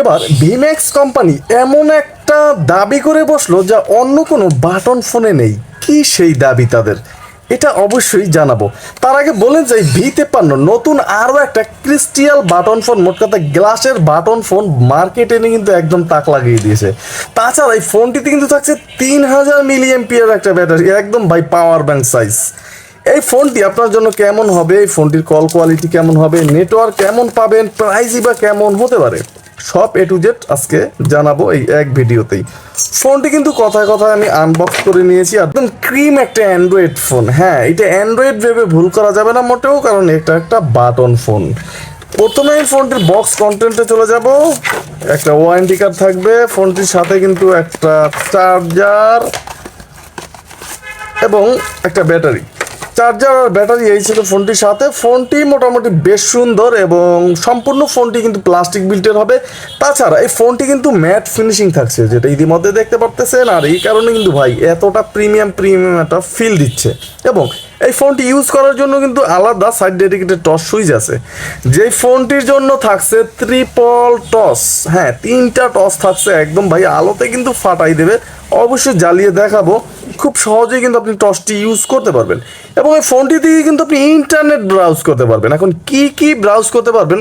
এবার Vmax company এমন একটা দাবি করে বসল যা অন্য কোনো বাটন ফোনে নেই। কি সেই দাবি তাদের? এটা অবশ্যই জানাব। তার আগে বলেন যে ভি তেপ্পান্ন নতুন আরও একটা ক্রিস্টিয়াল বাটন ফোন, মোট কথা গ্লাসের বাটন ফোন মার্কেটে এনে কিন্তু একদম তাক লাগিয়ে দিয়েছে। তাছাড়া এই ফোনটিতে কিন্তু থাকছে তিন হাজার মিলিয়ন পিয়ার একটা ব্যাটারি, একদম ভাই পাওয়ার ব্যাংক সাইজ এই ফোনটি আপনার জন্য কেমন হবে? এই ফোনটির কল কোয়ালিটি কেমন হবে? নেটওয়ার্ক কেমন পাবেন? প্রাইজই বা কেমন? হতে পারে। সব এ টু জেড আজকে জানাব এই এক ভিডিওতেই। ফোনটি কিন্তু কথায় কথায় আমি আনবক্স করে নিয়েছি একদম ক্রিম একটা অ্যান্ড্রয়েড ফোন হ্যাঁ এটা অ্যান্ড্রয়েড ভেবে ভুল করা যাবে না মোটেও, কারণ এটা একটা বাটন ফোন প্রথমে ফোনটির বক্স কন্টেন্টে চলে যাব। একটা ওয়ারেন্টি কার্ড থাকবে, ফোনটির সাথে কিন্তু একটা চার্জার এবং একটা ব্যাটারি চার্জার আর ব্যাটারি এই ছিল ফোনটির সাথে। ফোনটি মোটামুটি বেশ সুন্দর এবং সম্পূর্ণ ফোনটি কিন্তু প্লাস্টিক বিল্টের হবে। তাছাড়া এই ফোনটি কিন্তু ম্যাট ফিনিশিং থাকছে, যেটা ইতিমধ্যে দেখতে পারতেছেন। আর এই কারণে কিন্তু ভাই, এতটা প্রিমিয়াম প্রিমিয়াম একটা ফিল দিচ্ছে। এবং এই ফোনটি ইউজ করার জন্য কিন্তু আলাদা সাইড ডেডিকেটেড টস সুইচ আছে। যেই ফোনটির জন্য থাকছে ত্রিপল টস হ্যাঁ তিনটা টস থাকছে একদম ভাই, আলোতে কিন্তু ফাটাই দেবে। অবশ্যই জ্বালিয়ে দেখাবো। খুব সহজেই কিন্তু আপনি টসটি ইউজ করতে পারবেন। এবং এই ফোনটি দিয়ে কিন্তু আপনি ইন্টারনেট ব্রাউজ করতে পারবেন। এখন কি কি ব্রাউজ করতে পারবেন?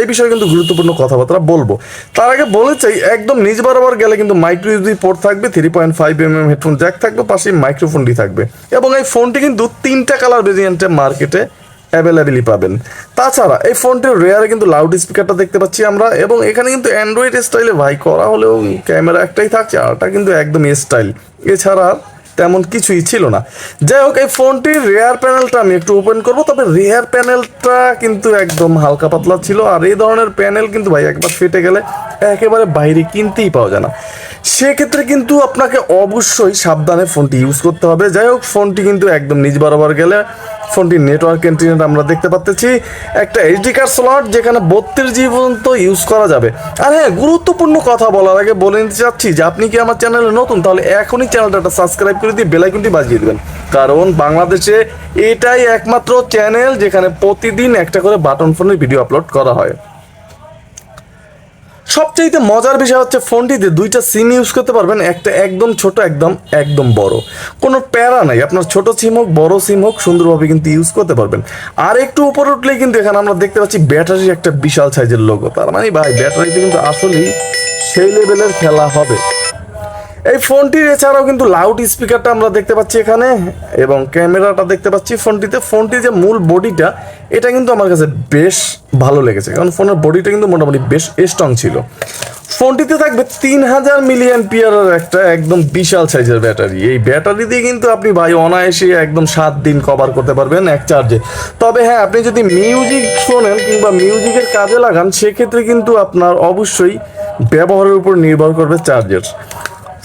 এই বিষয়ে কিন্তু গুরুত্বপূর্ণ কথাবার্তা বলব। তার আগে বলে চাই, একদম নিজ বরাবর গেলে কিন্তু মাইক্রো ইউজি পোর্ট থাকবে three point five M M headphone jack থাকবে পাশেই মাইক্রোফোনটি থাকবে। এবং এই ফোনটি কিন্তু তিনটা কালার ভেরিয়েন্টে মার্কেটে অ্যাভেলেবেলই পাবেন। তাছাড়া এই ফোনটির রেয়ারে কিন্তু লাউড স্পিকারটা দেখতে পাচ্ছি আমরা, এবং এখানে কিন্তু অ্যান্ড্রয়েড স্টাইলে ভাই, করা হলেও ক্যামেরা একটাই থাকছে আরটা কিন্তু একদম স্টাইল এছাড়া তেমন কিছুই ছিল না। যাই হোক, এই ফোনটির রেয়ার প্যানেলটা আমি একটু ওপেন করব, তবে রেয়ার প্যানেলটা কিন্তু একদম হালকা পাতলা ছিল, আর এই ধরনের প্যানেল কিন্তু ভাই একবার ফেটে গেলে একেবারে বাইরে কিনতেই পাওয়া যায় না। সেক্ষেত্রে কিন্তু আপনাকে অবশ্যই সাবধানে ফোনটি ইউজ করতে হবে। যাই হোক, ফোনটি কিন্তু একদম নিজ বরাবর গেলে ফোনটির নেটওয়ার্ক ইন্টারনেট আমরা দেখতে পাচ্ছি একটা এইচডি কার্ড স্লট যেখানে বত্রিশ জি পর্যন্ত ইউজ করা যাবে। আর হ্যাঁ গুরুত্বপূর্ণ কথা বলার আগে বলে নিতে চাচ্ছি যে আপনি কি আমার চ্যানেলে নতুন, তাহলে এখনই চ্যানেলটা একটা সাবস্ক্রাইব করে দিয়ে বেলাইকনটি বাজিয়ে দেবেন। কারণ বাংলাদেশে এটাই একমাত্র চ্যানেল যেখানে প্রতিদিন একটা করে বাটন ফোনের ভিডিও আপলোড করা হয়। সবচাইতে মজার বিষয় হচ্ছে ফোনটিতে দুইটা সিম ইউজ করতে পারবেন। একটা একদম ছোট, একদম একদম বড়। কোনো প্যারা নাই। আপনার ছোট সিম হোক, বড় সিম হোক, সুন্দরভাবে কিন্তু ইউজ করতে পারবেন। আর একটু উপরে উঠলেই কিন্তু এখানে আমরা দেখতে পাচ্ছি ব্যাটারি একটা বিশাল সাইজের লোগো তার মানে ভাই, ব্যাটারিতে কিন্তু আসলেই সেই লেভেলের খেলা হবে। এই ফোনটির এছাড়াও কিন্তু লাউড স্পিকারটা আমরা দেখতে পাচ্ছি এখানে এবং ক্যামেরাটা দেখতে পাচ্ছি ফোনটিতে। ফোনটির যে মূল বডিটা, এটা কিন্তু আমার কাছে বেশ ভালো লেগেছে, কারণ ফোনের বডিটা কিন্তু মোটামুটি বেশ স্ট্রং ছিল। ফোনটিতে থাকবে তিন হাজার মিলিয়ন পিয়ারের একটা একদম বিশাল সাইজের ব্যাটারি। এই ব্যাটারি দিয়ে কিন্তু আপনি ভাই অনায়াসে একদম সাত দিন কভার করতে পারবেন এক চার্জে তবে হ্যাঁ আপনি যদি মিউজিক শোনেন কিংবা মিউজিকের কাজে লাগান, সেক্ষেত্রে কিন্তু আপনার অবশ্যই ব্যবহারের উপর নির্ভর করবে চার্জের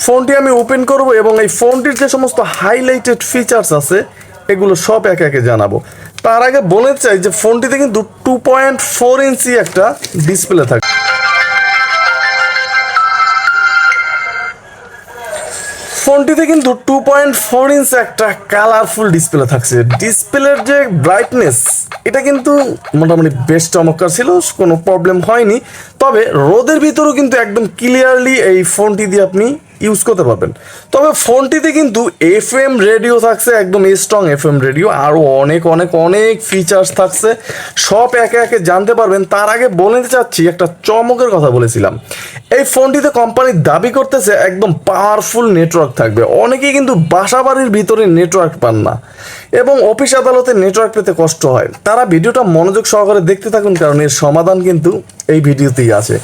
ফোনটি আমি ওপেন করব এবং এই ফোনটির যে সমস্ত হাইলাইটেড ফিচার্স আছে, এগুলো সব একে একে জানাব। তার আগে বলে চাই যে ফোনটিতে কিন্তু টু পয়েন্ট ফোর ইঞ্চি একটা ডিসপ্লে থাকে ফোনটিতে কিন্তু টু পয়েন্ট ফোর ইঞ্চ একটা কালারফুল ডিসপ্লে থাকছে। ডিসপ্লের যে ব্রাইটনেস এটা কিন্তু মোটামুটি বেশ চমৎকার ছিল, কোনো প্রবলেম হয়নি। তবে রোদের ভিতরেও কিন্তু একদম ক্লিয়ারলি এই ফোনটি দিয়ে আপনি ইউজ করতে পারবেন। তবে ফোনটিতে কিন্তু এফ এম রেডিও থাকছে, একদম স্ট্রং এফ এম রেডিও আরও অনেক অনেক অনেক ফিচার্স থাকছে। সব একে একে জানতে পারবেন। তার আগে বলে দিতে চাচ্ছি, একটা চমকের কথা বলেছিলাম। এই ফোনটিতে কোম্পানি দাবি করতেছে, একদম পাওয়ারফুল নেটওয়ার্ক থাকবে। অনেকেই কিন্তু বাসাবাড়ির ভিতরে নেটওয়ার্ক পান না। এবং অফিস আদালতে নেটওয়ার্ক পেতে কষ্ট হয়। তারা ভিডিওটা মনোযোগ সহকারে দেখতে থাকুন, কারণ এর সমাধান কিন্তু এই ভিডিওতেই আছে।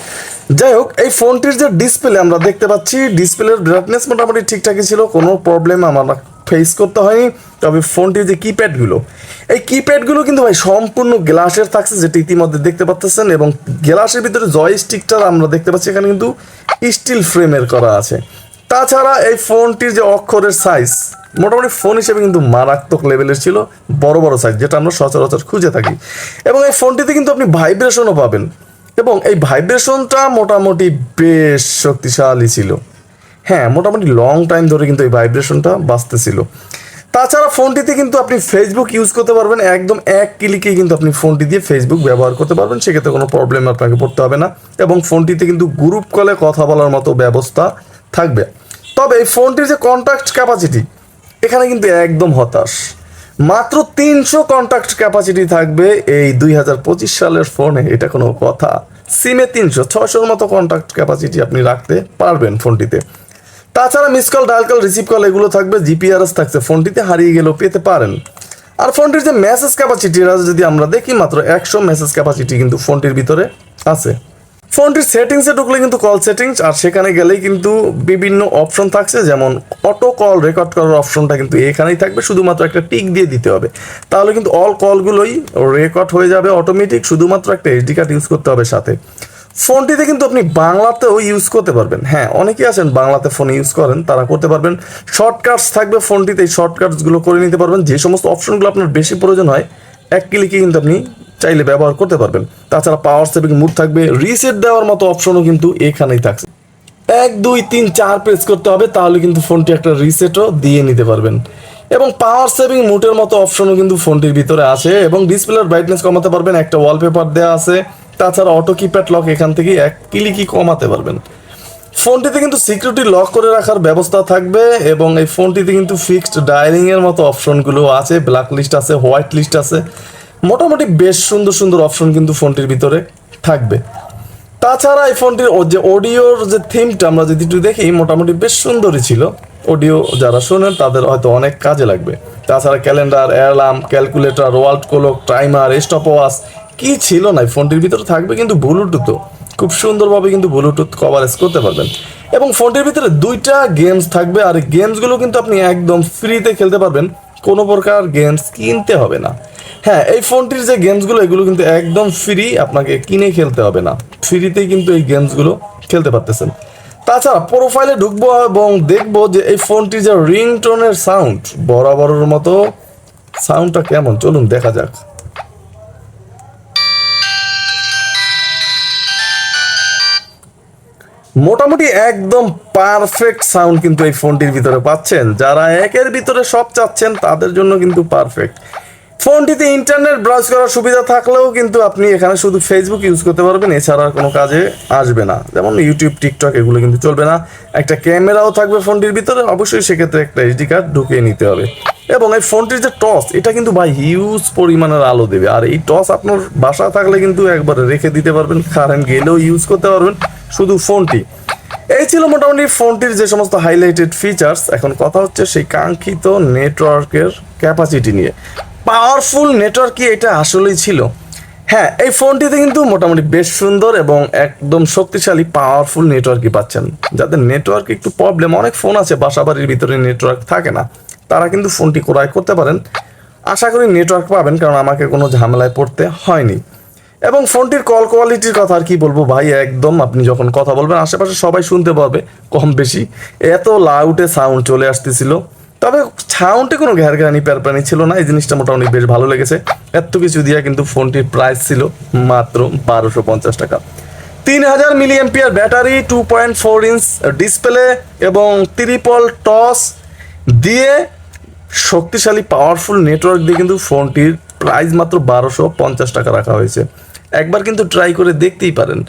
যাই হোক, এই ফোনটির যে ডিসপ্লে আমরা দেখতে পাচ্ছি ডিসপ্লের ব্রাইটনেস মোটামুটি ঠিকঠাকই ছিল, কোনো প্রবলেম আমরা ফেস করতে হয়নি। তবে ফোনটির যে কিপ্যাডগুলো এই কিপ্যাডগুলো কিন্তু ভাই সম্পূর্ণ গ্লাসের থাকছে, যেটা ইতিমধ্যে দেখতে পাচ্ছেন, এবং গ্লাসের ভিতরে জয় জয়স্টিকটা আমরা দেখতে পাচ্ছি, এখানে কিন্তু স্টিল ফ্রেমের করা আছে। তাছাড়া এই ফোনটির যে অক্ষরের সাইজ মোটামুটি ফোন হিসেবে কিন্তু মারাত্মক লেভেলের ছিল, বড় বড় সাইজ যেটা আমরা সচরাচর খুঁজে থাকি। এবং এই ফোনটিতে কিন্তু আপনি ভাইব্রেশনও পাবেন। এবং এই ভাইব্রেশনটা মোটামুটি বেশ শক্তিশালী ছিল। হ্যাঁ মোটামুটি লং টাইম ধরে কিন্তু এই ভাইব্রেশনটা বাঁচতেছিল। তাছাড়া ফোনটিতে কিন্তু আপনি ফেসবুক ইউজ করতে পারবেন। একদম এক ক্লিকে কিন্তু আপনি ফোনটি দিয়ে ফেসবুক ব্যবহার করতে পারবেন। সেক্ষেত্রে কোনো প্রবলেম আপনাকে পড়তে হবে না। এবং ফোনটিতে কিন্তু গ্রুপ কলে কথা বলার মতো ব্যবস্থা থাকবে। তবে এই ফোনটির যে কন্ট্যাক্ট ক্যাপাসিটি এখানে কিন্তু একদম হতাশ। মাত্র তিনশো কন্ট্যাক্ট ক্যাপাসিটি থাকবে এই দুই হাজার পঁচিশ সালের ফোনে, এটা কোনো কথা। সিমে তিনশো ছশোর মতো কন্ট্যাক্ট ক্যাপাসিটি আপনি রাখতে পারবেন ফোনটিতে। তাছাড়া miss call dial call receive call এগুলো থাকবে জিপিআরএস থাকছে, ফোনটিতে হারিয়ে গেলেও পেতে পারেন। আর ফোনটির যে মেসেজ ক্যাপাসিটি যদি আমরা দেখি, মাত্র একশো মেসেজ ক্যাপাসিটি কিন্তু ফোনটির ভিতরে আছে। ফোনটির সেটিংসে ঢুকলে কিন্তু কল সেটিংস আর সেখানে গেলেই কিন্তু বিভিন্ন অপশন থাকছে, যেমন অটো কল রেকর্ড করার অপশনটা কিন্তু এখানেই থাকবে, শুধুমাত্র একটা টিক দিয়ে দিতে হবে। তাহলে কিন্তু অল কলগুলোই রেকর্ড হয়ে যাবে অটোমেটিক শুধুমাত্র একটা এইচডি কার্ড ইউজ করতে হবে সাথে। ফোনটিতে কিন্তু আপনি বাংলাতেও ইউজ করতে পারবেন। হ্যাঁ অনেকেই আছেন বাংলাতে ফোন ইউজ করেন, তারা করতে পারবেন। শর্টকাটস থাকবে ফোনটিতে, এই শর্টকাটসগুলো করে নিতে পারবেন। যে সমস্ত অপশনগুলো আপনার বেশি প্রয়োজন হয়, এক ক্লিকে কিন্তু আপনি চাইলে ব্যবহার করতে পারবেন। তাছাড়া পাওয়ার সেভিং মুড থাকবে। রিসেট দেওয়ার মতো অপশনও কিন্তু এখানেই থাকছে। এক, দুই, তিন, চার প্রেস করতে হবে, তাহলে কিন্তু ফোনটি একটা রিসেটও দিয়ে নিতে পারবেন। এবং পাওয়ার সেভিং মুটের মতো অপশনও কিন্তু ফোনটির ভিতরে আছে এবং ডিসপ্লের ব্রাইটনেস কমাতে পারবেন। একটা ওয়ালপেপার দেওয়া আছে। তাছাড়া অটো কিপ্যাড লক এখান থেকে এক ক্লিকই কমাতে পারবেন। ফোনটিতে কিন্তু সিকিউরিটি লক করে রাখার ব্যবস্থা থাকবে এবং এই ফোনটিতে কিন্তু ফিক্সড ডায়ালিং এর মতো অপশনগুলো আছে। ব্ল্যাক লিস্ট আছে হোয়াইট লিস্ট আছে। মোটামুটি বেশ সুন্দর সুন্দর অপশন কিন্তু ফোনটির ভিতরে থাকবে। তাছাড়া এই ফোনটির যে অডিওর যে থিমটা আমরা যদি একটু দেখি, মোটামুটি বেশ সুন্দরই ছিল। অডিও যারা শোনেন, তাদের হয়তো অনেক কাজে লাগবে। তাছাড়া calendar alarm calculator world clock timer stopwatch কি ছিল না ফোনটির ভিতরে থাকবে কিন্তু ব্লুটুথও খুব সুন্দরভাবে কিন্তু ব্লুটুথ কভারেজ করতে পারবেন। এবং ফোনটির ভিতরে দুইটা গেমস থাকবে, আর গেমসগুলো কিন্তু আপনি একদম ফ্রিতে খেলতে পারবেন। কোনো প্রকার গেমস কিনতে হবে না। হ্যাঁ এই ফোনটির যে গেমসগুলো, এগুলো কিন্তু একদম ফ্রি আপনাকে কিনে খেলতে হবে না। ফ্রিতেই কিন্তু এই গেমসগুলো খেলতে পারতেছেন। তাছাড়া প্রোফাইলে ঢুকবো এবং দেখব যে এই ফোনটির যে রিংটোনের সাউন্ড বরাবরের মতো সাউন্ডটা কেমন? চলুন দেখা যাক। মোটামুটি একদম পারফেক্ট সাউন্ড কিন্তু এই ফোনটির ভিতরে পাচ্ছেন। যারা একের ভিতরে সব চাচ্ছেন, তাদের জন্য কিন্তু পারফেক্ট ফোনটিতে ইন্টারনেট ব্রাউজ করার সুবিধা থাকলেও কিন্তু আপনি এখানে শুধু ফেসবুক ইউজ করতে পারবেন, এছাড়া কোনো কাজে আসবে না। যেমন ইউটিউব টিকটক এগুলো কিন্তু চলবে না। একটা ক্যামেরাও থাকবে ফোনটির ভিতরে, অবশ্যই সেক্ষেত্রে একটা এইচডি কার্ড ঢুকিয়ে নিতে হবে। এবং এই ফোনটির যে টস এটা কিন্তু ভাই হিউজ পরিমাণের আলো দেবে। আর এই টস আপনার বাসা থাকলে কিন্তু একবারে রেখে দিতে পারবেন কারেন্ট গেলেও ইউজ করতে পারবেন শুধু ফোনটি। এই ছিল মোটামুটি ফোনটির যে সমস্ত হাইলাইটেড ফিচার্স এখন কথা হচ্ছে সেই কাঙ্ক্ষিত নেটওয়ার্কের ক্যাপাসিটি নিয়ে। পাওয়ারফুল নেটওয়ার্ক কি এটা আসলেই ছিল? হ্যাঁ এই ফোনটিতে কিন্তু মোটামুটি বেশ সুন্দর এবং একদম শক্তিশালী পাওয়ারফুল নেটওয়ার্কই পাচ্ছেন। যাদের নেটওয়ার্ক একটু প্রবলেম, অনেক ফোন আছে বাসা বাড়ির ভিতরে নেটওয়ার্ক থাকে না, তারা কিন্তু ফোনটি ক্রয় করতে পারেন। আশা করি নেটওয়ার্ক পাবেন, কারণ আমাকে কোনো ঝামেলায় পড়তে হয়নি। এবং ফোনটির কল কোয়ালিটির কথা আর কি বলব ভাই, একদম আপনি যখন কথা বলবেন, আশেপাশে সবাই শুনতে পাবে কম বেশি। এত লাউডে সাউন্ড চলে আসতেছিল। তবে সাউন্ডে কোনো ঘ্যারঘ্যারানি প্যারপ্যানি ছিল না। এই জিনিসটা মোটামুটি বেশ ভালো লেগেছে। এত কিছু দিয়ে কিন্তু ফোনটির প্রাইস ছিল মাত্র বারোশো পঞ্চাশ টাকা। তিন হাজার milliampere battery two point four inch display এবং ত্রিপল টস দিয়ে শক্তিশালী পাওয়ারফুল নেটওয়ার্ক দিয়ে কিন্তু ফোনটির প্রাইস মাত্র বারোশো পঞ্চাশ টাকা রাখা হয়েছে। একবার কিন্তু ট্রাই করে দেখতেই পারেন।